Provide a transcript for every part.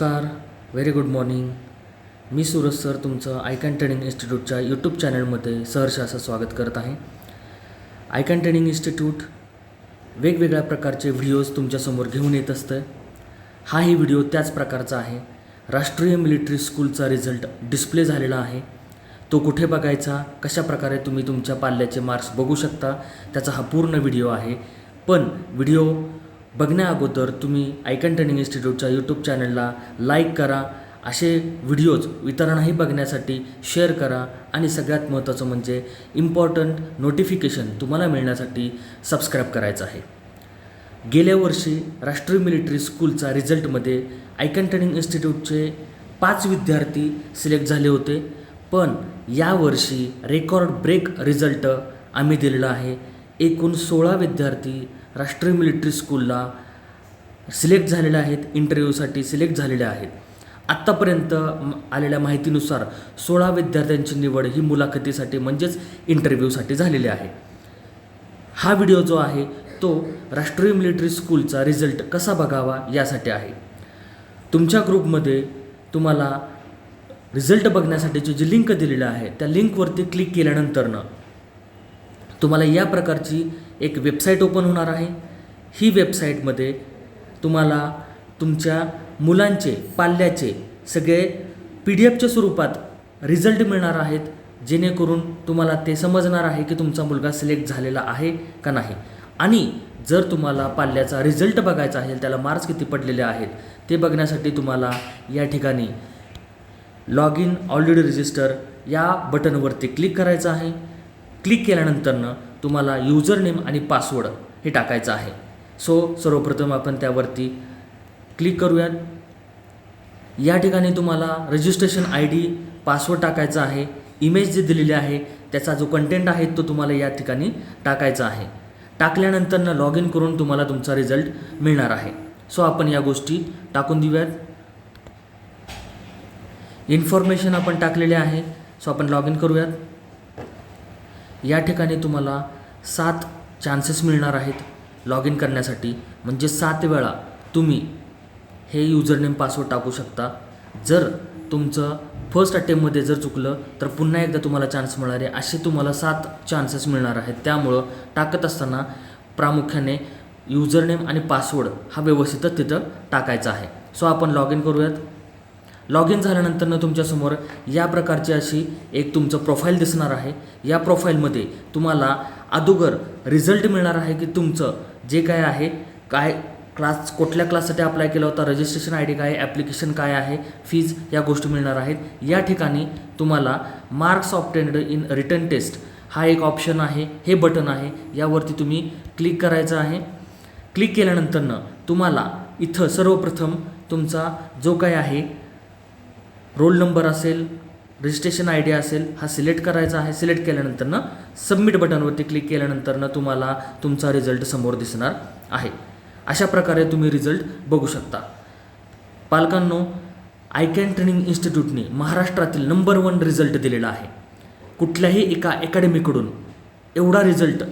नमस्कार very good morning मी Suraj sir तुमचं आयकॅन ट्रेनिंग इन्स्टिट्यूटच्या यूट्यूब चॅनलमध्ये सहर्ष असं स्वागत करत आहे. आयकॅन ट्रेनिंग इन्स्टिट्यूट वेगवेगळ्या प्रकारचे व्हिडिओज तुमच्यासमोर घेऊन येत असतं हाही व्हिडिओ त्याच प्रकारचा आहे. राष्ट्रीय मिलिटरी स्कूलचा रिझल्ट डिस्प्ले झालेला आहे. तो कुठे बघायचा कशा प्रकारे तुम्ही तुमच्या पाल्याचे मार्क्स बघू शकता त्याचा हा पूर्ण व्हिडिओ आहे. पण व्हिडिओ बघण्या अगोदर तुम्ही आयकन ट्रेनिंग इन्स्टिट्यूटच्या यूट्यूब चॅनलला लाईक करा. असे व्हिडिओज इतरांनाही बघण्यासाठी शेअर करा. आणि सगळ्यात महत्त्वाचं म्हणजे इम्पॉर्टंट नोटिफिकेशन तुम्हाला मिळण्यासाठी सबस्क्राईब करायचं आहे. गेल्या वर्षी राष्ट्रीय मिलिटरी स्कूलचा रिझल्टमध्ये आयकन ट्रेनिंग इन्स्टिट्यूटचे पाच विद्यार्थी सिलेक्ट झाले होते. पण यावर्षी रेकॉर्ड ब्रेक रिझल्ट आम्ही दिलेला आहे. एकूण सोळा विद्यार्थी राष्ट्रीय मिलिटरी स्कूलला सिलेक्ट झालेले आहेत इंटरव्ह्यूसाठी सिलेक्ट झालेले आहेत. आत्तापर्यंत आलेल्या माहितीनुसार सोळा विद्यार्थ्यांची निवड ही मुलाखतीसाठी म्हणजेच इंटरव्ह्यूसाठी झालेली आहे. हा व्हिडिओ जो आहे तो राष्ट्रीय मिलिटरी स्कूलचा रिझल्ट कसा बघावा यासाठी आहे. तुमच्या ग्रुपमध्ये तुम्हाला रिझल्ट बघण्यासाठीची जी लिंक दिलेली आहे त्या लिंकवरती क्लिक केल्यानंतरनं तुम्हाला या प्रकारची एक वेबसाईट ओपन होणार आहे. ही वेबसाईटमध्ये तुम्हाला तुमच्या मुलांचे पाल्याचे सगळे पी डी एफच्या स्वरूपात रिझल्ट मिळणार आहेत जेणेकरून तुम्हाला ते समजणार आहे की तुमचा मुलगा सिलेक्ट झालेला आहे का नाही. आणि जर तुम्हाला पाल्याचा रिझल्ट बघायचा आहे त्याला मार्क्स किती पडलेले आहेत ते बघण्यासाठी तुम्हाला या ठिकाणी लॉग इन ऑलरेडी रजिस्टर या बटनवरती क्लिक करायचं आहे. क्लिक केल्यानंतरनं तुम्हाला युजर नेम आणि पासवर्ड हे टाकायचं आहे. सो सर्वप्रथम आपण त्यावरती क्लिक करूयात. या ठिकाणी तुम्हाला रजिस्ट्रेशन आय डी पासवर्ड टाकायचा आहे इमेज जे दिलेली आहे त्याचा जो कंटेंट आहे तो तुम्हाला या ठिकाणी टाकायचा आहे. टाकल्यानंतरनं लॉग इन करून तुम्हाला तुमचा रिझल्ट मिळणार आहे. सो आपण या गोष्टी टाकून देऊयात. इन्फॉर्मेशन आपण टाकलेले आहे. सो आपण लॉग इन करूयात. या ठिकाणी तुम्हाला सात चान्सेस मिळणार आहेत लॉग इन करण्यासाठी. म्हणजे सात वेळा तुम्ही हे युजरनेम पासवर्ड टाकू शकता. जर तुमचं फर्स्ट अटेम्पमध्ये जर चुकलं तर पुन्हा एकदा तुम्हाला चान्स मिळणार आहे. असे तुम्हाला सात चान्सेस मिळणार आहेत. त्यामुळं टाकत असताना प्रामुख्याने युजरनेम आणि पासवर्ड हा व्यवस्थितच तिथं टाकायचा आहे. सो आपण लॉग इन करूयात. लॉग इन झाल्यानंतरनं तुमच्यासमोर या प्रकारची अशी एक तुमचं प्रोफाईल दिसणार आहे. या प्रोफाईलमध्ये तुम्हाला अगोदर रिझल्ट मिळणार आहे की तुमचं जे काय आहे काय क्लास कुठल्या क्लाससाठी अप्लाय केला होता रजिस्ट्रेशन आय डी काय ॲप्लिकेशन काय आहे फीज या गोष्टी मिळणार आहेत. या ठिकाणी तुम्हाला marks obtained in written test हा एक ऑप्शन आहे हे बटन आहे. यावरती तुम्ही क्लिक करायचं आहे. क्लिक केल्यानंतरनं तुम्हाला इथं सर्वप्रथम तुमचा जो काय आहे रोल नंबर असेल रजिस्ट्रेशन आय डी असेल हा सिलेक्ट करायचा आहे. सिलेक्ट केल्यानंतरनं सबमिट बटनवरती क्लिक केल्यानंतरनं तुम्हाला तुमचा रिझल्ट समोर दिसणार आहे. अशा प्रकारे तुम्ही रिझल्ट बघू शकता. पालकांनो आयकॅन ट्रेनिंग इन्स्टिट्यूटने महाराष्ट्रातील नंबर वन रिझल्ट दिलेला आहे. कुठल्याही एका अकॅडमीकडून एवढा रिझल्ट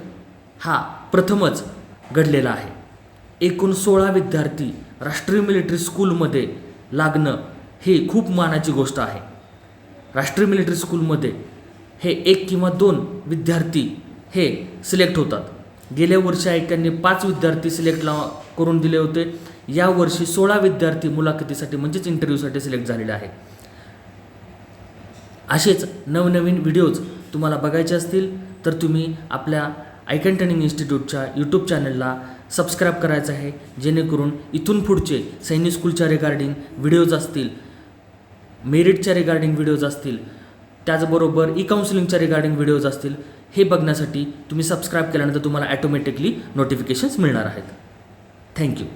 हा प्रथमच घडलेला आहे. एकूण सोळा विद्यार्थी राष्ट्रीय मिलिटरी स्कूलमध्ये लागणं ही खूप मानाची गोष्ट आहे. राष्ट्रीय मिलिटरी स्कूलमध्ये हे एक किंवा दोन विद्यार्थी हे सिलेक्ट होतात. गेल्या वर्षी ऐक्यांनी पाच विद्यार्थी सिलेक्ट ला करून दिले होते. यावर्षी सोळा विद्यार्थी मुलाखतीसाठी म्हणजेच इंटरव्ह्यूसाठी सिलेक्ट झालेले आहे असेच नवनवीन व्हिडिओज तुम्हाला बघायचे असतील तर तुम्ही आपल्या आयकन ट्रेनिंग इन्स्टिट्यूटच्या यूट्यूब चॅनलला सबस्क्राईब करायचं आहे. जेणेकरून इथून पुढचे सैनिक स्कूलच्या रिगार्डिंग व्हिडिओज असतील मेरिटच्या रिगार्डिंग व्हिडिओज असतील त्याचबरोबर ई काउन्सिलिंगच्या रिगार्डिंग व्हिडिओज असतील हे बघण्यासाठी तुम्ही सबस्क्राईब केल्यानंतर तुम्हाला ॲटोमॅटिकली नोटिफिकेशन्स मिळणार आहेत. थँक्यू